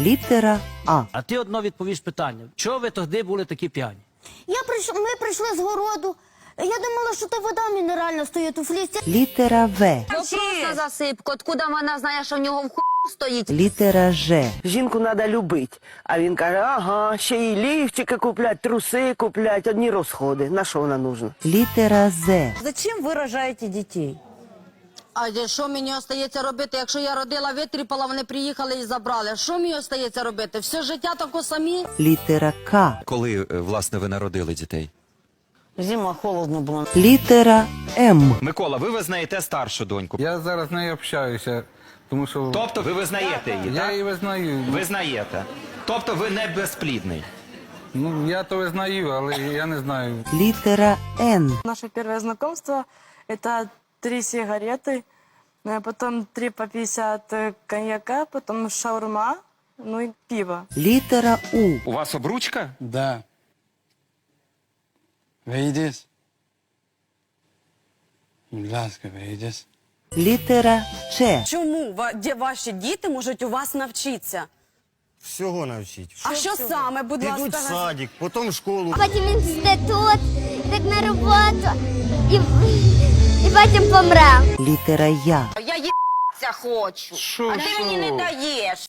Літера А. А ти одно відповіш питання. Чого ви тоді були такі п'яні? Я прийшов, ми прийшли з городу. Я думала, що то вода мінеральна стоїть у флісті. Літера В. Просто засипку. Откуда вона знає, що в нього в ху стоїть? Літера Ж. Жінку треба любити. А він каже, ага, ще й лівчики куплять, труси куплять, одні розходи. На що вона нужна? Літера З. Зачем вы рожаете детей? А що мені остається робити? Якщо я родила, витріпала, вони приїхали і забрали. Що мені остається робити? Все життя тако самі? Літера К. Коли е, власне ви народили дітей? Зима холодно було. Літера М. Микола, ви визнаєте старшу доньку. Я зараз з нею общаюся, тому що Тобто ви визнаєте її, я так? її визнаю. Визнаєте. Тобто ви не безплідний. Ну я то визнаю, але я не знаю. Літера Н. Наше первое знакомство – это три сигареты, э, потом три по 50 э, коньяка, потом шаурма, ну и пиво. Літера У. У вас обручка? Да. Вийдеш. Будь ласка, вийдеш. Літера Ч. Чому ва- де ваші діти можуть у вас навчитися? Всього навчить. А що саме, будь Підуть в ласка? садик, потім в школу. Потім інститут, так на роботу. І, і потім помре. Літера Я. Я їбаться хочу. а ти мені не даєш.